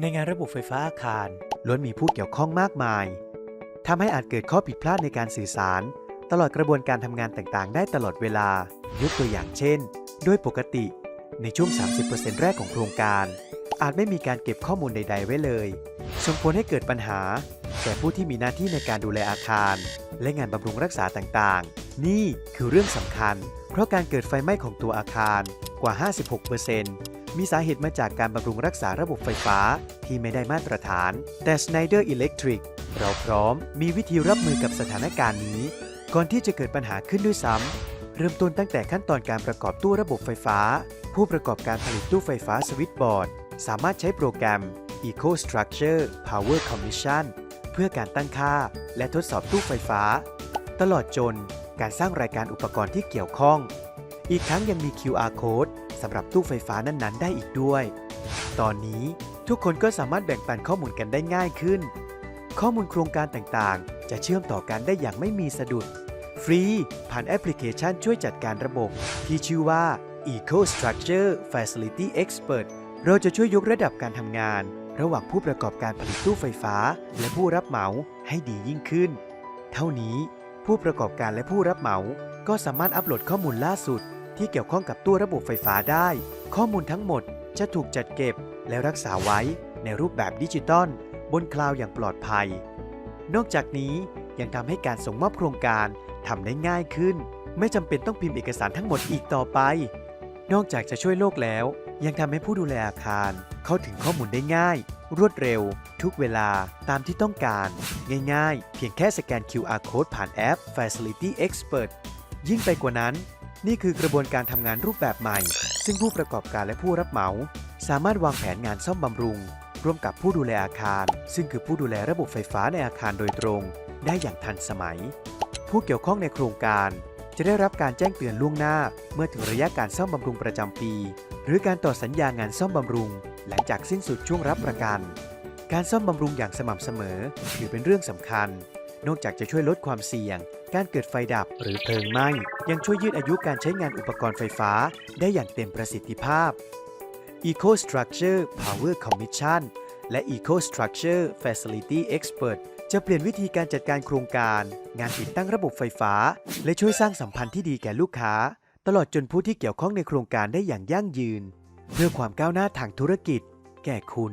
ในงานระบบไฟฟ้าอาคารล้วนมีผู้เกี่ยวข้องมากมายทำให้อาจเกิดข้อผิดพลาดในการสื่อสาร ตลอดกระบวนการทำงานต่างๆ ได้ตลอดเวลายกตัวอย่างเช่น โดยปกติ ในช่วง 30%แรกของโครงการ อาจไม่มีการเก็บข้อมูลใด ๆ ไว้เลยส่งผลให้เกิดปัญหา แก่ผู้ที่มีหน้าที่ในการดูแลอาคาร และงานบำรุงรักษาต่างๆ นี่คือเรื่องสำคัญ เพราะการเกิดไฟไหม้ของตัวอาคารกว่า 56%มีสาเหตุมาจากการบำรุงรักษาระบบไฟฟ้าที่ไม่ได้มาตรฐาน แต่ Schneider Electric เราพร้อมมีวิธีรับมือกับสถานการณ์นี้ ก่อนที่จะเกิดปัญหาขึ้นด้วยซ้ำเริ่มต้นตั้งแต่ขั้นตอนการประกอบตู้ระบบไฟฟ้า ผู้ประกอบการผลิตตู้ไฟฟ้าสวิตช์บอร์ด สามารถใช้โปรแกรม EcoStructure Power Commission เพื่อการตั้งค่าและทดสอบตู้ไฟฟ้า ตลอดจน การสร้างรายการอุปกรณ์ที่เกี่ยวข้อง อีกทั้งยังมี QR code สำหรับตู้ไฟฟ้านั้น ๆ ได้อีกด้วย ตอนนี้ทุกคนก็สามารถแบ่งปันข้อมูลกันได้ง่ายขึ้น ข้อมูลโครงการต่างๆ จะเชื่อมต่อกันได้อย่างไม่มีสะดุด ฟรี ผ่านแอปพลิเคชันช่วยจัดการระบบ ที่ชื่อว่า EcoStructure Facility Expert เราจะช่วยยกระดับการทำงาน ระหว่างผู้ประกอบการผลิตตู้ไฟฟ้า และผู้รับเหมาให้ดียิ่งขึ้น เท่านี้ ผู้ประกอบการและผู้รับเหมา ก็สามารถอัปโหลดข้อมูลล่าสุด ที่เกี่ยวข้องกับตู้ระบบไฟฟ้าได้ ข้อมูลทั้งหมดจะถูกจัดเก็บและรักษาไว้ในรูปแบบดิจิตอลบนคลาวด์อย่างปลอดภัย นอกจากนี้ยังทำให้การส่งมอบโครงการทำได้ง่ายขึ้น ไม่จำเป็นต้องพิมพ์เอกสารทั้งหมดอีกต่อไป นอกจากจะช่วยโลกแล้ว ยังทำให้ผู้ดูแลอาคาร เข้าถึงข้อมูลได้ง่าย รวดเร็ว ทุกเวลาตามที่ต้องการ ง่ายๆ เพียงแค่สแกน QR code ผ่านแอป Facility Expert ยิ่งไปกว่านั้น นี่คือกระบวนการทำงานรูปแบบใหม่ ซึ่งผู้ประกอบการและผู้รับเหมา สามารถวางแผนงานซ่อมบำรุง ร่วมกับผู้ดูแลอาคาร ซึ่งคือผู้ดูแลระบบไฟฟ้าในอาคารโดยตรง ได้อย่างทันสมัย ผู้เกี่ยวข้องในโครงการจะได้รับการแจ้งเตือนล่วงหน้า เมื่อถึงระยะการซ่อมบำรุงประจำปี หรือการต่อสัญญางานซ่อมบำรุง หลังจากสิ้นสุดช่วงรับประกัน การซ่อมบำรุงอย่างสม่ำเสมอ ถือเป็นเรื่องสำคัญ นอกจากจะช่วยลดความเสี่ยง การเกิดไฟดับหรือเพลิงไหม้ยังช่วยยืดอายุการใช้งานอุปกรณ์ไฟฟ้า ได้อย่างเต็มประสิทธิภาพ EcoStructure Power Commission และ EcoStructure Facility Expert จะเปลี่ยนวิธีการจัดการโครงการ งานติดตั้งระบบไฟฟ้า และช่วยสร้างสัมพันธ์ที่ดีแก่ลูกค้า ตลอดจนผู้ที่เกี่ยวข้องในโครงการได้อย่างยั่งยืน เพื่อความก้าวหน้าทางธุรกิจ แก่คุณ